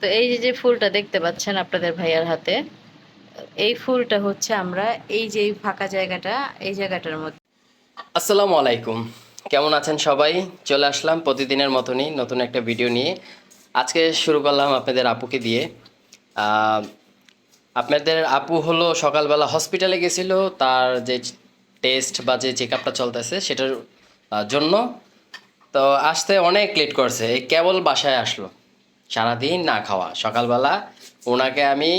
তো এই যে যে ফুলটা দেখতে পাচ্ছেন আপনাদের ভাইয়ার হাতে, এই ফুলটা হচ্ছে আমরা এই যে ফাঁকা জায়গাটা, এই জায়গাটার মধ্যে। আসসালামু আলাইকুম। কেমন আছেন সবাই? চলে আসলাম প্রতিদিনের মতনই নতুন একটা ভিডিও নিয়ে। আজকে শুরু করলাম আপনাদের আপুকে দিয়ে। আপনাদের আপু হলো সকালবেলা হসপিটালে গেছিল, তার যে টেস্ট বা যে চেক আপটা চলতেছে সেটার জন্য। তো আসতে অনেক লেট করছে, এই কেবল বাসায় আসলো। সারাদিন না খাওয়া। সকালবেলা ওনাকে আমি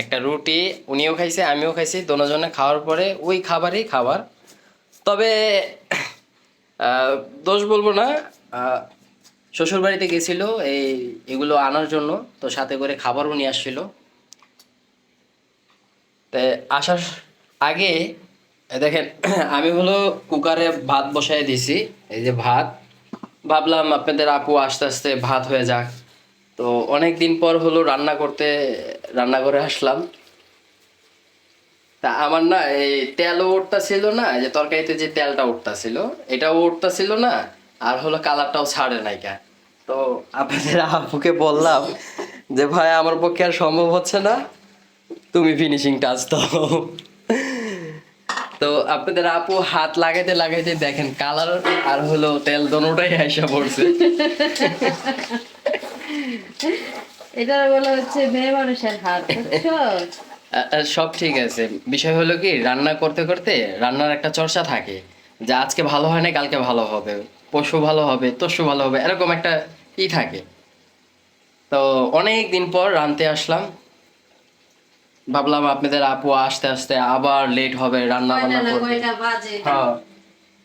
একটা রুটি, উনিও খাইছে, আমিও খাইছি, দুজনে খাওয়ার পরে ওই খাবারই খাবার। তবে দোষ বলব না শ্বশুর বাড়িতে গেছিল, এই, এগুলো আনার জন্য, তো সাথে করে খাবারও নিয়ে আসছিল। তো আসার আগে, দেখেন, আমি হলো কুকারে ভাত বসায় দিছি, এই যে ভাত। ভাবলাম আপনাদের আপু আস্তে আস্তে ভাত হয়ে যাক। তো অনেক দিন পর হলো রান্না করতে রান্না করে আসলাম। তা আমার না এই তেলও উঠতা ছিল না যে তরকারিতে যে তেলটা উঠতা ছিল এটাও উঠতা ছিল না, আর হলো কালারটাও ছাড়ে নাই কা তো আপনাদের আপুকে বললাম যে, ভাই, আমার পক্ষে আর সম্ভব হচ্ছে না, তুমি ফিনিশিং টাচ দাও। তো আপনাদের আপু হাত লাগাইতে লাগাইতে দেখেন কালার আর হলো তেল দোনোটাই আইসা পড়ছে। এটা বলা হচ্ছে মেয়ে মানুষের হাত বুঝছ? সব ঠিক আছে। বিষয় হলো কি রান্না করতে করতে রান্নার একটা চর্চা থাকে যে আজকে ভালো হয় না কালকে ভালো হবে। পশু ভালো হবে তসু ভালো হবে এরকম একটা ই থাকে। তো অনেক দিন পর রানতে আসলাম। ভাবলাম আপনাদের আপু আসতে আসতে আবার লেট হবে রান্না বান্না করতে। হ্যাঁ।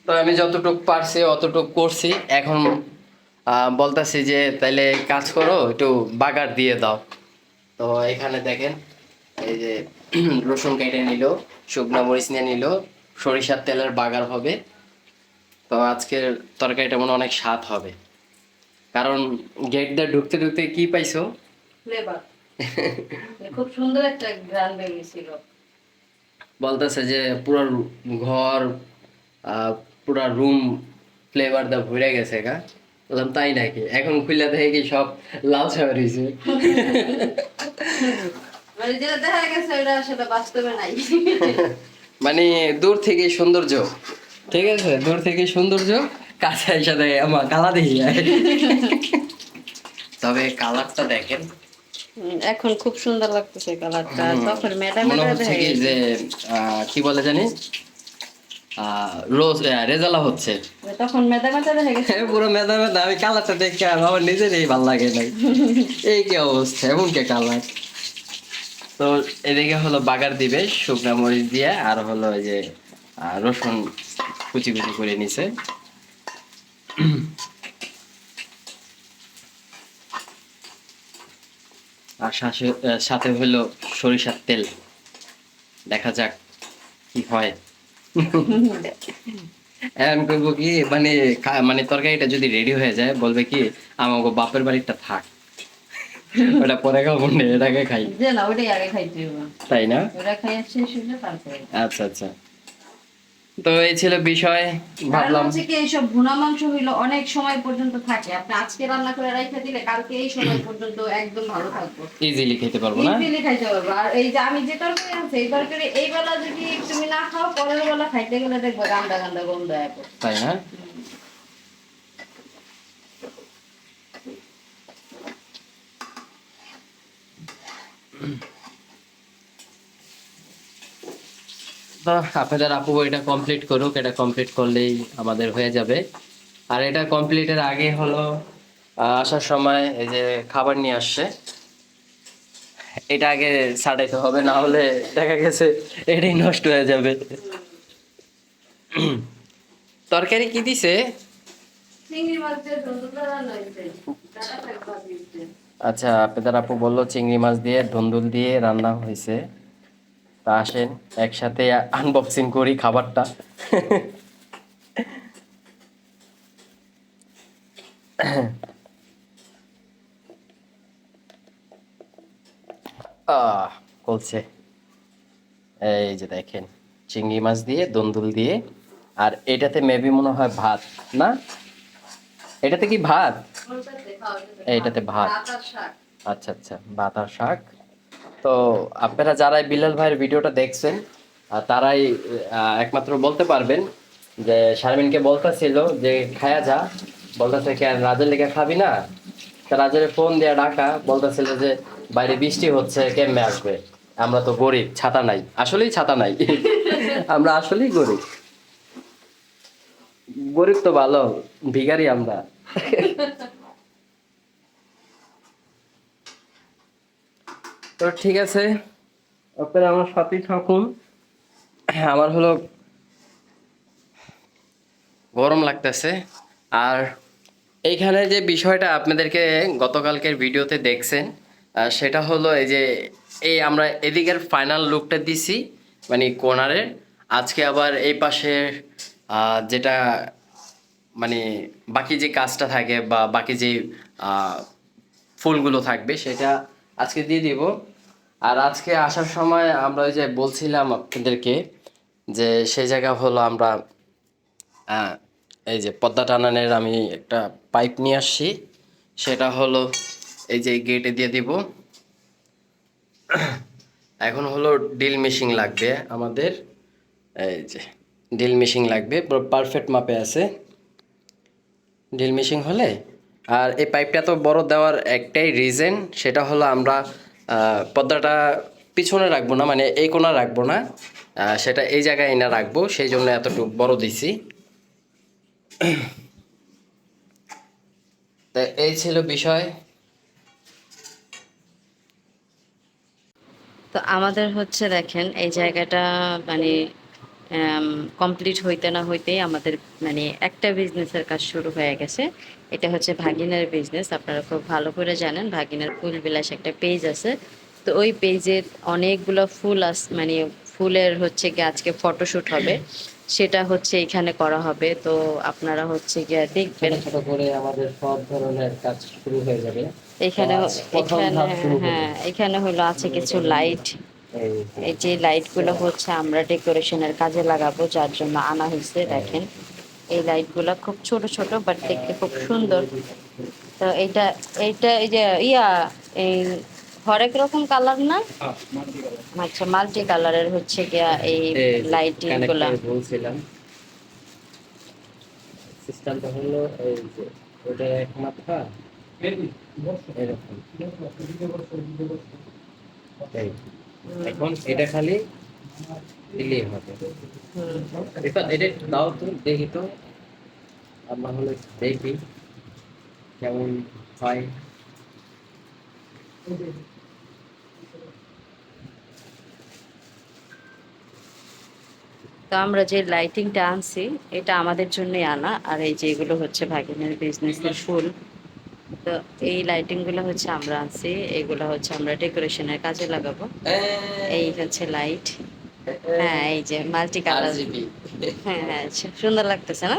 তো আমি যতটুক পারছি অতটুক করছি। এখন বলতাছি যে তাইলে কাজ করো একটু বাগার দিয়ে দাও। তো এখানে দেখেন এই যে রসুন কেটে নিল শুকনো মরিচ নিয়ে নিল সরিষার তেলের বাগার হবে। তো আজকের তরকারিটা মনে অনেক স্বাদ হবে। কারণ গেট দিয়ে ঢুকতে ঢুকতে কি পাইছো? খুব সুন্দর একটা গ্রান বেরিয়েছিল। বলতেছে যে পুরো ঘর আহ, পুরা রুম ফ্লেভার দা ভরে গেছে গা। বললাম তাই নাকি? এখন খুলে দেখে কি সব লাল ছাওয়া রয়েছে মানে যেটা দেখা গেছে ওটা আসলে বাস্তবে নাই। মানে দূর থেকে সৌন্দর্য ঠিক আছে? দূর থেকে সৌন্দর্য কাছে এসে দেখে আমার কালা দেখি তবে কালারটা দেখেন। এখন খুব সুন্দর লাগতেছে কালারটা। তখন ম্যাডাম মনে হচ্ছে কি যে আহ, কি বলে জানি? রেজালা হচ্ছে। তখন মেদা মেদা দেখা গেছে। পুরো মেদা মেদা আমি কালারটা দেখে আর আমার নিজেরই ভালো লাগে নাই। এই কি অবস্থা এমন কে কালার? তো এদিকে হলো বাগার দিবে শুকনা মরিচ দিয়ে আর হলো ওই যে রসুন কুচি কুচি করে নিছে। আর সাথে হলো সরিষার তেল। দেখা যাক কি হয়। এখন করব কি মানে মানে তরকারিটা যদি রেডি হয়ে যায় বলবে কি আমাকে বাপের বাড়িটা থাক। ওটা পরে খাব না এটাকে খাই। না ওটাই আগে খাইতে তাই না? ওটা খাই শেষ হইলে তারপরে আচ্ছা আচ্ছা। তো এই ছিল বিষয় ভাবলাম। হচ্ছে কি এইসব ভুনা মাংস হইল অনেক সময় পর্যন্ত থাকে। আপনি আজকে রান্না করে রাইখা দিলে কালকে এই সময় পর্যন্ত একদম ভালো থাকব। ইজিলি খেতে পারব না? ইজিলি খাইতে পারব। আর এই যে আমি যে তরকারি আছে এই তরকারি এই বেলা যদি তুমি না খাও পরের বেলা খাইতে গেলে দেখব গান্ডা গান্ডা গন্ধ আসবে তাই না? তো আপনাদের আপু এটা কমপ্লিট করুক এটা কমপ্লিট করলেই আমাদের হয়ে যাবে। আর এটা কমপ্লিটের আগে হলো আসার সময় এই যে খাবার নিয়ে আসছে এটা আগে ছাড়াইতে হবে না হলে দেখা গেছে এটাই নষ্ট হয়ে যাবে। তরকারি কি দিছে? আচ্ছা আপনাদের আপু বলল চিংড়ি মাছ দিয়ে ধুন্দুল দিয়ে রান্না হয়েছে। তা আসেন একসাথে আনবক্সিং করি খাবারটা। আহ বলছে। এই যে দেখেন চিংড়ি মাছ দিয়ে দন্দুল দিয়ে আর এটাতে মেবি মনে হয় ভাত না? এটাতে কি ভাত? এটাতে ভাত আচ্ছা আচ্ছা ভাত। ভাত। আর শাক আচ্ছা আচ্ছা বাতার শাক তো আপনারা যারা এই বিলাল ভাইয়ের ভিডিওটা দেখছেন তারাই একমাত্র বলতে পারবেন যে শারমিনকে বলতেছিল যে, খায়া যা। বলতেছে, কি আর রাজের লেগে খাবি না? তা রাজের ফোন দিয়ে ডাকা, বলতেছিল যে, বাইরে বৃষ্টি হচ্ছে, কেমনে আসবে? আমরা তো গরিব, ছাতা নাই। আসলেই ছাতা নাই? আমরা আসলেই গরিব। গরিব তো ভালো, ভিখারি আমরা। তো ঠিক আছে। আপনারা আমার সাথেই থাকুন। আমার হলো গরম লাগতেছে। আর এইখানে যে বিষয়টা আপনাদেরকে গতকালকের ভিডিওতে দেখছেন সেটা হলো এই যে এই আমরা এদিকের ফাইনাল লুকটা দিছি মানে কোনারের আজকে আবার এই পাশে আহ, যেটা মানে বাকি যে কাজটা থাকে বা বাকি যে আহ, ফুলগুলো থাকবে সেটা আজকে দিয়ে দিব। আর আজকে আসার সময় আমরা ওই যে বলছিলাম আপনাদেরকে যে সেই জায়গা হলো আমরা এই যে পদ্মা টানানের আমি একটা পাইপ নিয়ে আসছি। সেটা হলো এই যে গেটে দিয়ে দিব। এখন হলো ডিল মেশিং লাগবে আমাদের। এই যে ডিল মেশিং লাগবে পারফেক্ট মাপে আছে। ড্রিল মেশিন হলে, আর এই পাইপটা তো বড় দেওয়ার একটাই রিজন সেটা হলো আমরা পর্দাটা পিছনে রাখব না মানে এই কোনা রাখব না। সেটা এই জায়গায় এনে রাখব, সেই জন্য এতটুকু বড় দিছি। তা এই ছিল বিষয়। তো আমাদের হচ্ছে দেখেন, এই জায়গাটা মানে কমপ্লিট হইতে না হইতেই আমাদের মানে একটা বিজনেসের কাজ শুরু হয়ে গেছে। এটা হচ্ছে ভাগিনার বিজনেস আপনারা খুব ভালো করে জানেন ভাগিনার ফুল বিলাস একটা পেজ আছে। তো ওই পেজের অনেকগুলো ফুল আস মানে ফুলের হচ্ছে গিয়ে আজকে ফটোশুট হবে। সেটা হচ্ছে এখানে করা হবে। তো আপনারা হচ্ছে গিয়ে দেখবেন। ছোট করে আমাদের সব ধরনের কাজ শুরু হয়ে যাবে। এখানে এখানে। হ্যাঁ এখানে হলো আছে কিছু লাইট এই যে। এই যে লাইটগুলো হচ্ছে আমরা ডেকোরেশনের কাজে লাগাবো যার জন্য আনা হয়েছে দেখেন। এই লাইট লাইটগুলো খুব ছোট ছোট বাট দেখতে খুব সুন্দর। তো এটা এইটা এই যে ইয়া এই হরেক রকম কালার না? আচ্ছা মাল্টি কালারের হচ্ছে গিয়া এই লাইটিংগুলা বলছিলাম। সিস্টেমটা হলো এই যে ওটা এক মাথা এরকম। এই। এখন এটা খালি দিলেই হবে। এবার এটা দাও তো, দেখি তো। আমরা হলে দেখি কেমন হয়। তো আমরা যে লাইটিংটা আনছি, এটা আমাদের জন্যই আনা। আর এই যেগুলো হচ্ছে ভাগিনের বিজনেসের ফুল। তো এই লাইটিংগুলো হচ্ছে আমরা আনছি এগুলো হচ্ছে আমরা ডেকোরেশনের কাজে লাগাবো। এই হচ্ছে লাইট হ্যাঁ এই যে মাল্টি কালার হ্যাঁ হ্যাঁ সুন্দর লাগতেছে না?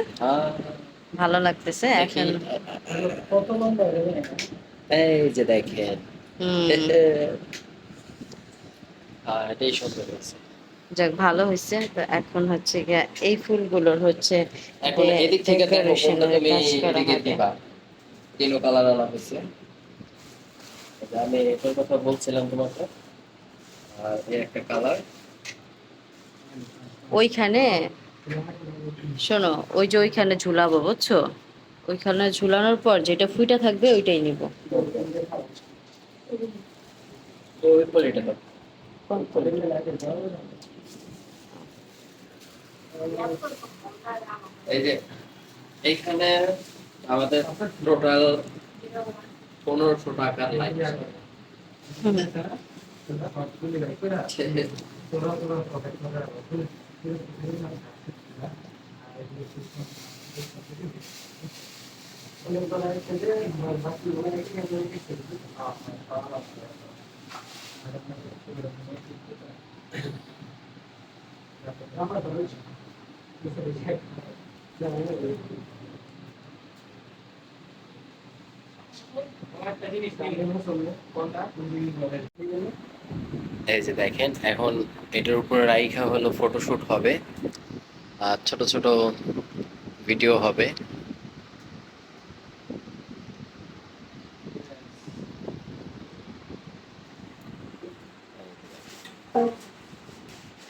ভালো লাগতেছে এখন। এই যে দেখেন। এটাই সুন্দর হয়েছে। যাক ভালো হয়েছে। তো এখন হচ্ছে এই ফুলগুলোর হচ্ছে এখন এদিক থেকে দেখো কোনটা তুমি করা এদিকে হবে। দিবা। কালার আনা হয়েছে। আমি এটার কথা বলছিলাম তোমাকে। আর এই একটা কালার। ওইখানে শোনো ওই যে ওইখানে ঝুলাবো বুঝছ? ওইখানে ঝুলানোর পর যেটা ফুইটা থাকবে ওইটাই নিব। এই যে এইখানে আমাদের টোটাল পনেরোশো টাকার লাইট এই যে দেখেন, এখন এটার উপরে রাইখা হলো ফটোশুট হবে, আর ছোট ছোট ভিডিও হবে।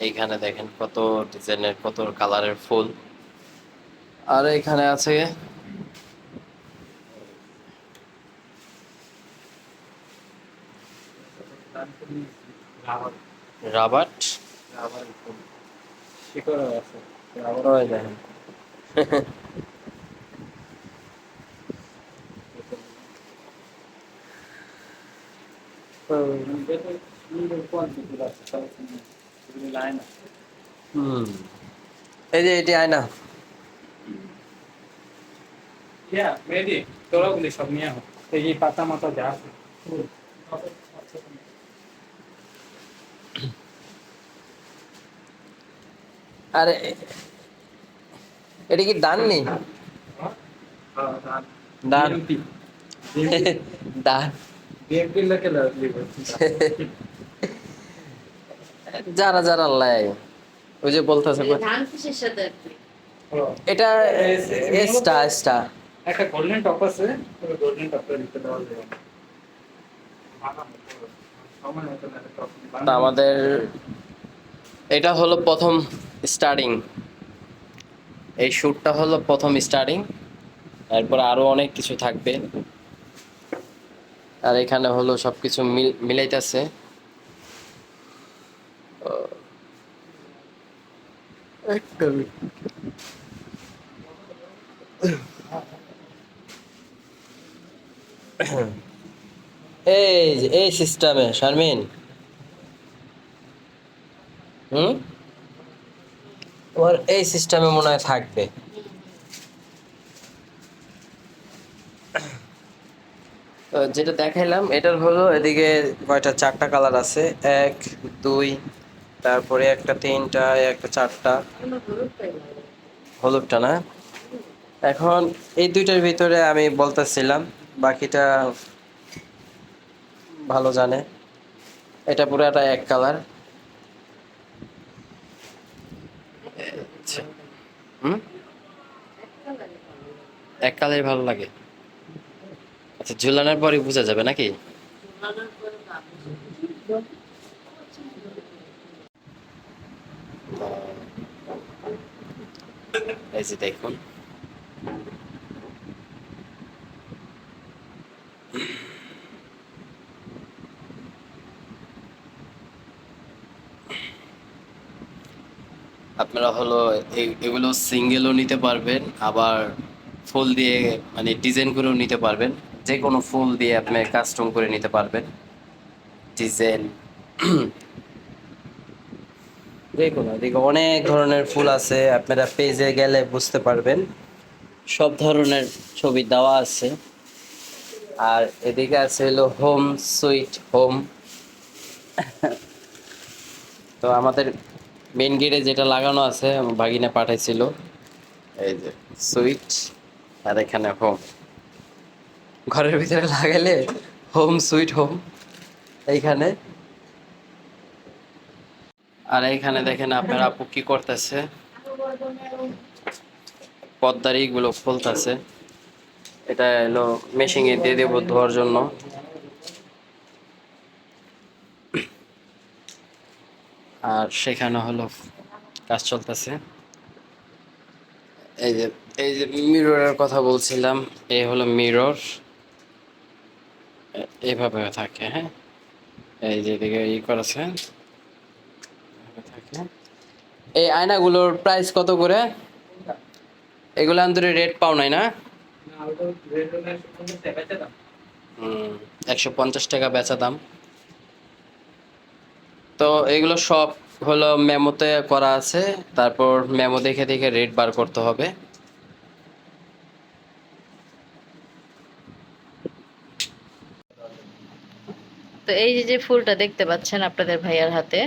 এইখানে দেখেন কত ডিজাইনের, কত কালারের ফুল। আর এখানে আছে দেখেন। এই যে এটি আয়না। ইয়া মেহেদি তোরাগুলি সব নিয়ে হোক এই পাতা মাতা যা আছে। আরে এটা কি দান নেই দান। দান। যারা যারা লাই ওই যে বলতেছে? এটা এস্টা এস্টা। একটা গোল্ডেন টপ আছে গোল্ডেন টপটা দেওয়া যাবে আমাদের এটা হলো প্রথম স্টার্টিং এই শ্যুটটা হলো প্রথম স্টার্টিং এরপর আরও অনেক কিছু থাকবে। আর এখানে হলো সবকিছু মিল মিলাইতেছে। একটা এই যে এই সিস্টেমে শারমিন হুম? তোমার এই সিস্টেমে মনে হয় থাকবে। যেটা দেখাইলাম, এটার হলো এদিকে কয়টা, চারটা কালার আছে। এক, দুই, তারপরে একটা তিনটা, একটা চারটা। হলুদটা না? এখন এই দুইটার ভিতরে আমি বলতেছিলাম, বাকিটা ভালো জানে। এটা পুরাটা এক কালার হুম? এক কালারই ভালো লাগে। আচ্ছা ঝুলানোর পরে বোঝা যাবে নাকি? এই যে দেখুন। আপনারা হলো এগুলো সিঙ্গেলও নিতে পারবেন, আবার ফুল দিয়ে মানে ডিজাইন করেও নিতে পারবেন। যে কোনো ফুল দিয়ে আপনি কাস্টম করে নিতে পারবেন। ডিজাইন দেখুন এদিকে অনেক ধরনের ফুল আছে, আপনারা পেজে গেলে বুঝতে পারবেন। সব ধরনের ছবি দেওয়া আছে। আর এদিকে আছে হলো হোম সুইট হোম তো আমাদের মেন গেটে যেটা লাগানো আছে, ভাগিনা পাঠাইছিল। এই যে সুইট আর এখানে হোম ঘরের ভিতরে লাগাইলে হোম সুইট হোম এইখানে। আর এইখানে দেখেন আপনার আপু কি করতেছে। পদ্মারি গুলো খুলতেছে। এটা হলো মেশিনে দিয়ে দেবো ধোয়ার জন্য। আর সেখানে হলো কাজ চলতেছে। এই যে এই যে মিররের কথা বলছিলাম এই হলো মিরর এইভাবে থাকে হ্যাঁ? এই যে এদিকে ই করেছে। থাকে। এই আয়নাগুলোর প্রাইস কত করে? এগুলো আন্তরে রেট পাও নাই না? একশো পঞ্চাশ টাকা বেচা দাম। তো এগুলো সব হলো মেমোতে করা আছে তারপর মেমো দেখে দেখে রেট বার করতে হবে। তো এই যে যে ফুলটা দেখতে পাচ্ছেন আপনাদের ভাইয়ার হাতে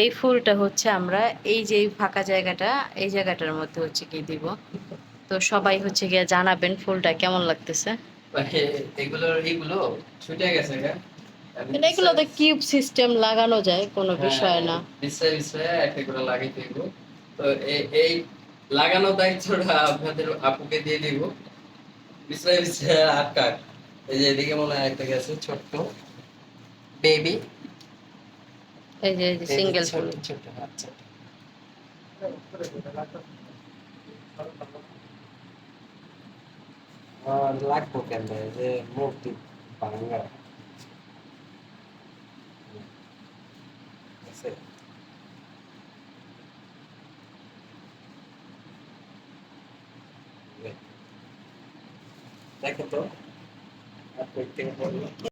এই ফুলটা হচ্ছে আমরা এই যে এই ফাঁকা জায়গাটা এই জায়গাটার মধ্যে হচ্ছে কি দিব। তো সবাই হচ্ছে গিয়ে জানাবেন ফুলটা কেমন লাগতেছে। এগুলো এগুলো ছুটে গেছে মানে এগুলো তো কিউব সিস্টেম লাগানো যায় কোনো হ্যাঁ। বিষয় না। বিষয় বিষয়ে একটা করে লাগিয়ে দিব। তো এই- এই লাগানো দায়িত্বটা আপনাদের আপুকে দিয়ে দিব। বিষয় বিষয়ে আটকা এই যে এদিকে মনে হয় একটা গেছে ছোট্ট বেবি এই যে এই যে সিঙ্গেল ছোট ছোট আচ্ছা। লাগবো কেন? যে মূর্তি ভাঙা। দেখো তো। আর বলল